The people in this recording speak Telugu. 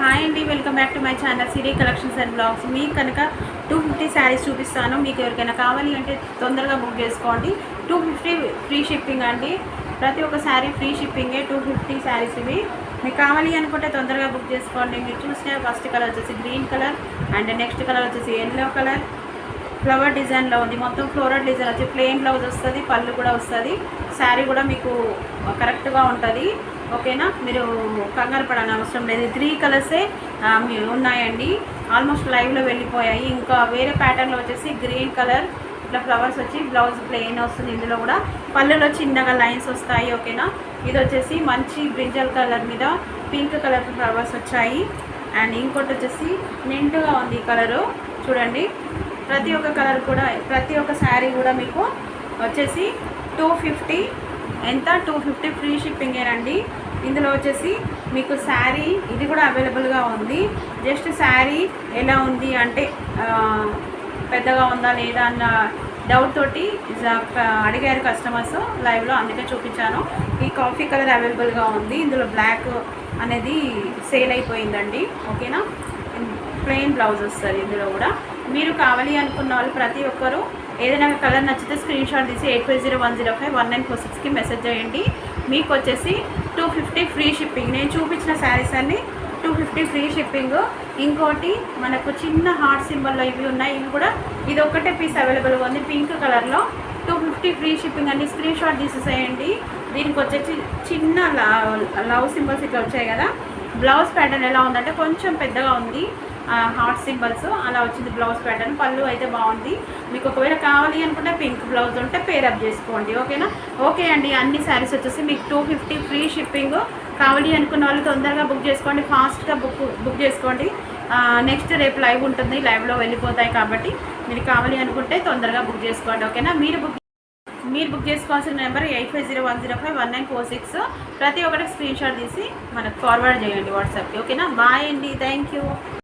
హాయ్ అండి welcome back to my channel Siri collections and blogs మీకు కనుక టూ ఫిఫ్టీ శారీస్ చూపిస్తాను. మీకు ఎవరికైనా కావాలి అంటే తొందరగా బుక్ చేసుకోండి. టూ ఫిఫ్టీ ఫ్రీ షిప్పింగ్ అండి. ప్రతి ఒక్క శారీ ఫ్రీ షిప్పింగే టూ ఫిఫ్టీ శారీస్ ఇవి. మీకు కావాలి అనుకుంటే తొందరగా బుక్ చేసుకోండి. మీరు చూసిన ఫస్ట్ కలర్ వచ్చేసి green colour and next colour వచ్చేసి ఎల్లో కలర్ ఫ్లవర్ డిజైన్లో ఉంది. మొత్తం ఫ్లోరల్ డిజైన్ వచ్చి ప్లెయిన్ బ్లౌజ్ వస్తుంది పళ్ళు కూడా వస్తుంది. శారీ కూడా మీకు కరెక్ట్గా ఉంటుంది. ఓకేనా? మీరు కంగారు పడని అవసరం లేదు. త్రీ కలర్సే మీ ఉన్నాయండి. ఆల్మోస్ట్ లైవ్లో వెళ్ళిపోయాయి. ఇంకా వేరే ప్యాటర్న్లో వచ్చేసి గ్రీన్ కలర్ ఇట్లా ఫ్లవర్స్ వచ్చి బ్లౌజ్ ప్లెయిన్ వస్తుంది ఇందులో కూడా. పళ్ళులో చిన్నగా లైన్స్ వస్తాయి. ఓకేనా? ఇది వచ్చేసి మంచి బ్రింజల్ కలర్ మీద పింక్ కలర్ ఫ్లవర్స్ వచ్చాయి. అండ్ ఇంకోటి వచ్చేసి నిండుగా ఉంది ఈ కలరు. చూడండి. ప్రతి ఒక్క కలర్ కూడా ప్రతి ఒక్క శారీ కూడా మీకు వచ్చేసి టూ ఫిఫ్టీ ఎంత? టూ ఫిఫ్టీ ఫ్రీ షిప్పింగేనండి ఇందులో వచ్చేసి మీకు శారీ ఇది కూడా అవైలబుల్గా ఉంది. జస్ట్ శారీ ఎలా ఉంది అంటే పెద్దగా ఉందా లేదా అన్న డౌట్ తోటి జ- అడిగారు కస్టమర్స్ లైవ్లో అందుకే చూపించాను. ఈ కాఫీ కలర్ అవైలబుల్గా ఉంది. ఇందులో బ్లాక్ అనేది సేల్ అయిపోయిందండి. ఓకేనా ప్లెయిన్ బ్లౌజ్ వస్తుంది ఇందులో కూడా. మీరు కావాలి అనుకున్న వాళ్ళు ప్రతి ఒక్కరూ ఏదైనా కలర్ నచ్చితే స్క్రీన్ షాట్ తీసి eight five zero one zero five one nine four సిక్స్కి మెసేజ్ చేయండి. మీకు వచ్చేసి టూ ఫిఫ్టీ ఫ్రీ షిప్పింగ్ నేను చూపించిన శారీస్ అన్ని టూ ఫిఫ్టీ ఫ్రీ షిప్పింగ్ ఇంకోటి మనకు చిన్న హార్ట్ సింబల్లో ఇవి ఉన్నాయి. ఇవి కూడా ఇది ఒక్కటే పీస్ అవైలబుల్గా ఉంది. పింక్ కలర్లో టూ ఫిఫ్టీ ఫ్రీ షిప్పింగ్ అన్ని స్క్రీన్ షాట్ తీసేసేయండి. దీనికి వచ్చేసి చిన్న లవ్ సింబల్స్ ఇట్లా వచ్చాయి కదా. బ్లౌజ్ ప్యాటర్న్ ఎలా ఉందంటే కొంచెం పెద్దగా ఉంది హార్ట్ సింబల్స్. అలా వచ్చింది బ్లౌజ్ ప్యాటర్న్. పళ్ళు అయితే బాగుంది. మీకు ఒకవేళ కావాలి అనుకుంటే పింక్ బ్లౌజ్ ఉంటే పేరప్ చేసుకోండి. ఓకేనా? ఓకే అండి. అన్ని శారీస్ వచ్చేసి మీకు టూ ఫిఫ్టీ ఫ్రీ షిప్పింగ్ కావాలి అనుకున్న వాళ్ళు తొందరగా బుక్ చేసుకోండి. ఫాస్ట్గా బుక్ బుక్ చేసుకోండి. నెక్స్ట్ రేపు లైవ్ ఉంటుంది. లైవ్లో వెళ్ళిపోతాయి కాబట్టి మీరు కావాలి అనుకుంటే తొందరగా బుక్ చేసుకోండి. ఓకేనా? మీరు బుక్ మీరు బుక్ చేసుకోవాల్సిన number eight five zero one zero five one nine four six. ప్రతి ఒక్కటి స్క్రీన్ షాట్ తీసి మనకు ఫార్వర్డ్ చేయండి వాట్సాప్కి. ఓకేనా? బాయ్ అండి. Thank you